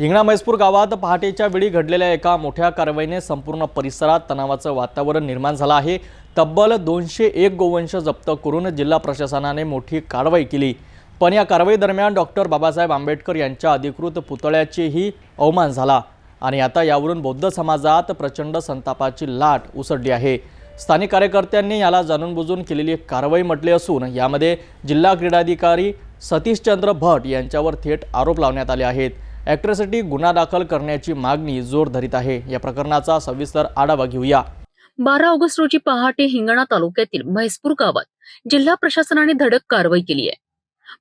हिंगणा मैसपूर गावात पहाटेच्या वेळी घडलेल्या एका मोठ्या कारवाईने संपूर्ण परिसरात तणावाचं वातावरण निर्माण झालं आहे. तब्बल दोनशे एक गोवंश जप्त करून जिल्हा प्रशासनाने मोठी कारवाई केली. पण या कारवाई दरम्यान डॉक्टर बाबासाहेब आंबेडकर यांच्या अधिकृत पुतळ्याचेही अवमान झाला आणि आता यावरून बौद्ध समाजात प्रचंड संतापाची लाट उसळली आहे. स्थानिक कार्यकर्त्यांनी याला जाणून बुजून केलेली एक कारवाई म्हटली असून यामध्ये जिल्हा क्रीडाधिकारी सतीशचंद्र भट यांच्यावर थेट आरोप लावण्यात आले आहेत. ॲक्टरसाठी गुन्हा दाखल करण्याची मागणी जोर धरीत आहे. या प्रकरणाचा सविस्तर आढावा घेऊया. बारा ऑगस्ट रोजी पहाटे हिंगणा तालुक्यातील म्हैसपूर गावात जिल्हा प्रशासनाने धडक कारवाई केली आहे.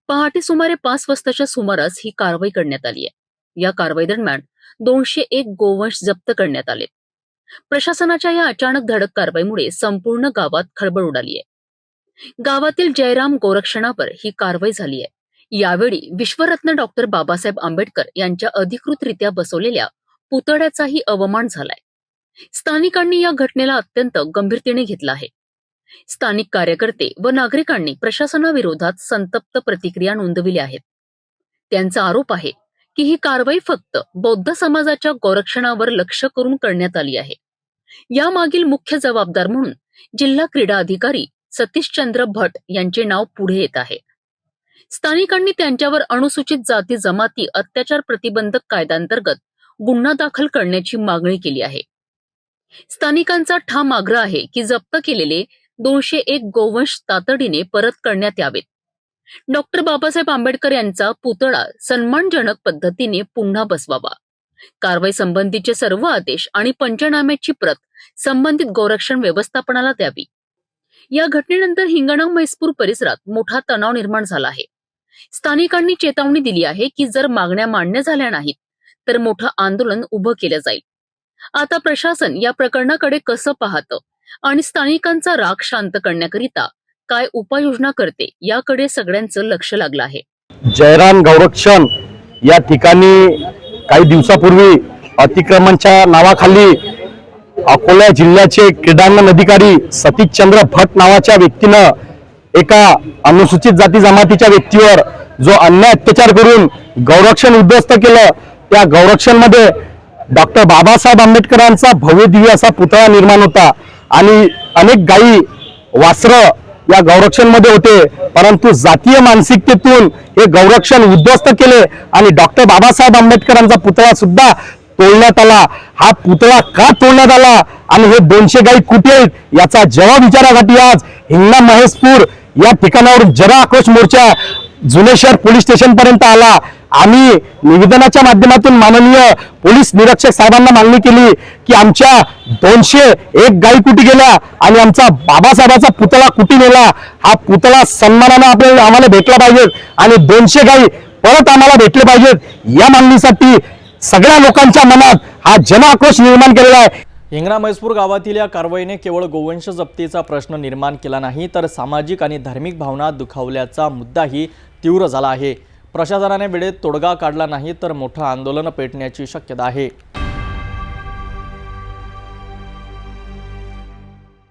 पहाटे सुमारे पाच वाजताच्या सुमारास ही कारवाई करण्यात आली आहे. या कारवाई दरम्यान दोनशे एक गोवंश जप्त करण्यात आले. प्रशासनाच्या या अचानक धडक कारवाईमुळे संपूर्ण गावात खळबळ उडाली आहे. गावातील जयराम गोरक्षणावर ही कारवाई झाली आहे. यावेळी विश्वरत्न डॉक्टर बाबासाहेब आंबेडकर यांच्या अधिकृतरित्या बसवलेल्या पुतळ्याचाही अवमान झालाय. स्थानिकांनी या घटनेला अत्यंत गंभीरतेने घेतला आहे. स्थानिक कार्यकर्ते व नागरिकांनी प्रशासनाविरोधात संतप्त प्रतिक्रिया नोंदविल्या आहेत. त्यांचा आरोप आहे की ही कारवाई फक्त बौद्ध समाजाच्या गोरक्षणावर लक्ष करून करण्यात आली आहे. यामागील मुख्य जबाबदार म्हणून जिल्हा क्रीडा अधिकारी सतीशचंद्र भट यांचे नाव पुढे येत आहे. स्थानिकांनी त्यांच्यावर अनुसूचित जाती जमाती अत्याचार प्रतिबंधक कायद्यांतर्गत गुन्हा दाखल करण्याची मागणी केली आहे. स्थानिकांचा ठाम आग्रह आहे की जप्त केलेले दोनशे एक गोवंश तातडीने परत करण्यात यावेत. डॉक्टर बाबासाहेब आंबेडकर यांचा पुतळा सन्मानजनक पद्धतीने पुन्हा बसवावा. कारवाई संबंधीचे सर्व आदेश आणि पंचनाम्याची प्रत संबंधित गोरक्षण व्यवस्थापनाला द्यावी. या घटनेनंतर हिंगणा म्हैसपूर परिसरात मोठा तणाव निर्माण झाला आहे. स्थानिकांनी चेतावणी दिली आहे की जर मागण्या मान्य झाल्या नाहीत तर मोठं आंदोलन उभं केलं जाईल. आता प्रशासन या प्रकरणाकडे कसं पाहतं आणि स्थानिकांचा राग शांत करण्याकरिता काय उपाययोजना करते याकडे सगळ्यांचं लक्ष लागलं आहे. जयराम गौरक्षण या ठिकाणी काही दिवसापूर्वी अतिक्रमणच्या नावाखाली अकोला जिल्ह्याचे क्रीडांगण अधिकारी सतीशचंद्र भट नावाच्या व्यक्तीनं एका अनुसूचित जाती जमातीच्या व्यक्तीवर जो अन्याय अत्याचार करून गौरक्षण उद्ध्वस्त केलं त्या गौरक्षणमध्ये डॉक्टर बाबासाहेब आंबेडकरांचा भव्य दिव्य असा पुतळा निर्माण होता आणि अनेक गायी वासर या गौरक्षणमध्ये होते. परंतु जातीय मानसिकतेतून हे गौरक्षण उद्ध्वस्त केले आणि डॉक्टर बाबासाहेब आंबेडकरांचा पुतळा सुद्धा तोडण्यात आला. हा पुतळा का तोडण्यात आला? आणि हे दोनशे गाई कुठे आहेत? याचा जवाब विचारासाठी आज हिंगणा महेशपूर या ठिकाणावर जरा आक्रोश मोर्चा जुने शहर पोलीस स्टेशन पर्यंत आला. आम्ही निवेदनाच्या माध्यमातून माननीय पोलीस निरीक्षक साहेबांना मागणी केली की आमच्या दोनशे एक गाई कुठे गेल्या आणि आमचा बाबासाहेबाचा पुतळा कुठे नेला? हा पुतळा सन्मानानं आपल्याला आम्हाला भेटला पाहिजे आणि दोनशे गाई परत आम्हाला भेटले पाहिजेत. या मागणीसाठी सगळ्या लोकांच्या मनात हा जन आक्रोश निर्माण केलेला आहे. हिंगणा मैसपूर गावातील या कारवाईने केवळ गोवंश जप्तीचा प्रश्न निर्माण केला नाही तर सामाजिक आणि धार्मिक भावना दुखावल्याचा मुद्दाही तीव्र झाला आहे. प्रशासनाने वेळेत तोडगा काढला नाही तर मोठं आंदोलन पेटण्याची शक्यता आहे.